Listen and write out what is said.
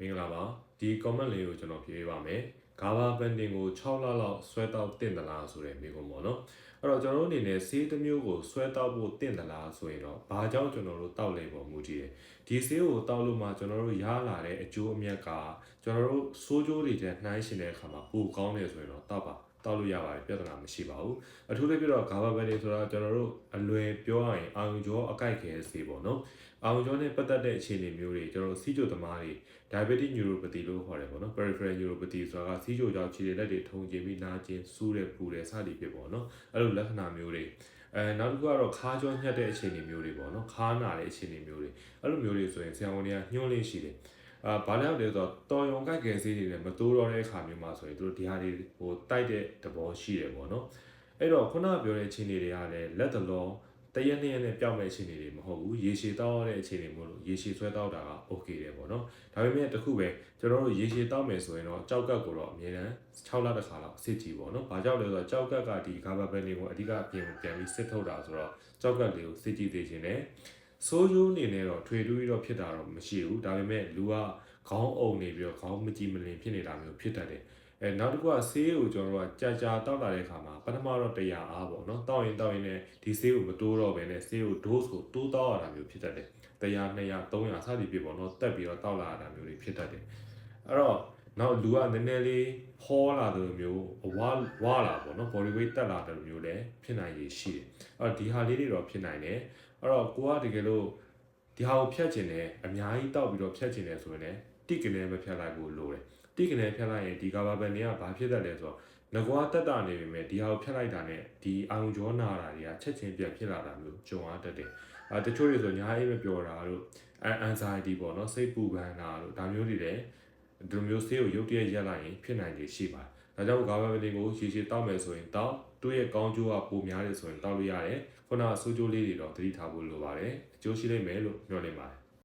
မင်္ဂလာပါဒီ comment လေးကိုကျွန်တော်ဖြေပေးပါမယ် GABA banding ကို6လလောက်ဆွဲတောက်တင်သလားဆိုတဲ့မိကုံပေါ့နော်အဲ့တော့ကျွန်တော်တို့အနေနဲ့ဆေးတစ်မျိုးကိုဆွဲတောက်ဖို့တင်သလားဆိုရင်တော့ဘာကြောင့်ကျွန်တော်တို့တောက်လဲပုံမူကြည့်တယ် ဒီဆေးကိုတောက်လို့မှကျွန်တော်တို့ရလာတဲ့အကျိုးအမြတ်ကကျွန်တော်တို့စိုးကျိုးတွေတဲ့နှိုင်းရှင်တဲ့အခါမှာပိုကောင်းတယ်ဆိုရင်တော့တောက်ပါတောက်လို့ရပါတယ်ပြဿနာမရှိပါဘူးအထူးသဖြင့်တော့ GABA banding ဆိုတာကျွန်တော်တို့အလွယ်ပြောရရင်အာရုံကြောအကိုက်ခဲဆေးပေါ့နော်အောင်ကျော်နဲ့ပတ်သက်တဲ့အခြေအနေမျိုးတွေကျွန်တော်တို့စီးကြိုသမားတွေ diabetic neuropathy လို့ခေါ်တယ်ပေါ့နော် peripheral neuropathy ဆိုတာကစီးကြိုကြောင့်ခြေလက်တွေထုံကျင်ပြီးနာကျင်စူးတယ်ပူတယ်စသည်ဖြစ်ပေါ့နော်အဲ့လိုလက္ခဏာမျိုးတွေ အဲနောက်တစ်ခုကတော့ခါးကြောညှက်တဲ့အခြေအနေမျိုးတွေပေါ့နော်ခါးနာတဲ့အခြေအနေမျိုးတွေအဲ့လိုမျိုးတွေဆိုရင်ဆရာဝန်တွေကညှို့လေးရှိတယ်အာဘာလဲလဲဆိုတော့တော်ယုံကက်ကယ်ဆေးတွေနဲ့မတိုးတော့တဲ့အခါမျိုးမှာဆိုရင်တို့ဒီဟာတွေဟိုတိုက်တဲ့သဘောရှိတယ်ပေါ့နော်အဲ့တော့ခုနကပြောတဲ့အခြေအနေတွေကလည်းလက်တလော တရက်နှစ်ရက်နဲ့ပြောင်းမဲ့အခြေအနေတွေမဟုတ်ဘူးရေရှည်တောက်ရတဲ့အခြေအနေမျိုးလို့ရေရှည်ဆွဲတောက်တာက okay တယ်ပေါ့နော်ဒါပေမဲ့တခုပဲကျွန်တော်တို့ရေရှည်တောက်မယ်ဆိုရင်တော့ကြောက်ကက်ကိုတော့အမြဲတမ်း6လတစ်ခါလောက်စစ်ကြည့်ပေါ့နော်။ဘာကြောင့်လဲဆိုတော့ကြောက်ကက်ကဒီဂါဘာဘန်လေးကိုအဓိကပြင်ပြန်ပြီးစစ်ထုတ်တာဆိုတော့ကြောက်ကက်လေးကိုစစ်ကြည့်သေးခြင်းနဲ့ဆိုးကျိုးအနေနဲ့တော့ထွေတူးပြီးတော့ဖြစ်တာတော့မရှိဘူးဒါပေမဲ့လူကခေါင်းအုံနေပြီးတော့ခေါင်းမကြည်မလင်ဖြစ်နေတာမျိုးဖြစ်တတ်တယ် အဲနောက်တစ်ခုကဆေးကိုကျွန်တော်တို့ကကြာကြာတောက်လာတဲ့အခါမှာပထမတော့100အားပေါ့နော်တောက်ရင်တောက်ရင်လည်းဒီဆေးကိုမတိုးတော့ဘဲနဲ့ဆေးကို dose ကိုတိုးတောက်ရတာမျိုးဖြစ်တတ်တယ်100 200 300စသည်ဖြစ်ပေါ့နော်တက်ပြီးတော့တောက်လာရတာမျိုးတွေဖြစ်တတ်တယ်အဲ့တော့နောက်လူကနည်းနည်းလေးဟောလာတဲ့လိုမျိုးဝါဝါလာပေါ့နော် body weight တက်လာတဲ့လိုမျိုးလည်းဖြစ်နိုင်ရရှိတယ်အဲ့တော့ဒီဟာလေးတွေတော့ဖြစ်နိုင်တယ်အဲ့တော့ကိုကတကယ်လို့ဒီဟာကိုဖြတ်ချင်တယ်အများကြီးတောက်ပြီးတော့ဖြတ်ချင်တယ်ဆိုရင်လည်းတိကနေမဖြတ်လိုက်ဖို့လိုတယ် တိကနေဖြတ်လိုက်ရင်ဒီကာဘာဘန်တွေကဘာဖြစ်တတ်လဲဆိုတော့ငကွာတက်တာနေပြီမဲ့ဒီဟာကိုဖြတ်လိုက်တာနဲ့ဒီအာရုံကြောနာတာတွေကချက်ချင်းပြန်ဖြစ်လာတာမျိုးကြုံရတတ်တယ်အဲတချို့တွေဆိုညာရေးမပြောတာတို့ anxiety ပေါ့နော်စိတ်ပူပန်တာတို့ဒါမျိုးတွေလည်းဒီလိုမျိုးဆေးကိုရုတ်တရက်ရက်လိုက်ရင်ဖြစ်နိုင်တယ်ရှိပါတယ်ဒါကြောင့်ဂါဘာဘန်တွေကိုရှည်ရှည်တောက်မယ်ဆိုရင်တောက်သူ့ရဲ့ကောင်းကျိုးကပိုများတယ်ဆိုရင်တောက်လို့ရတယ်ခုနကဆိုးကျိုးလေးတွေတော့သတိထားဖို့လိုပါတယ်အကျိုးရှိလိမ့်မယ်လို့ပြောနေပါတယ်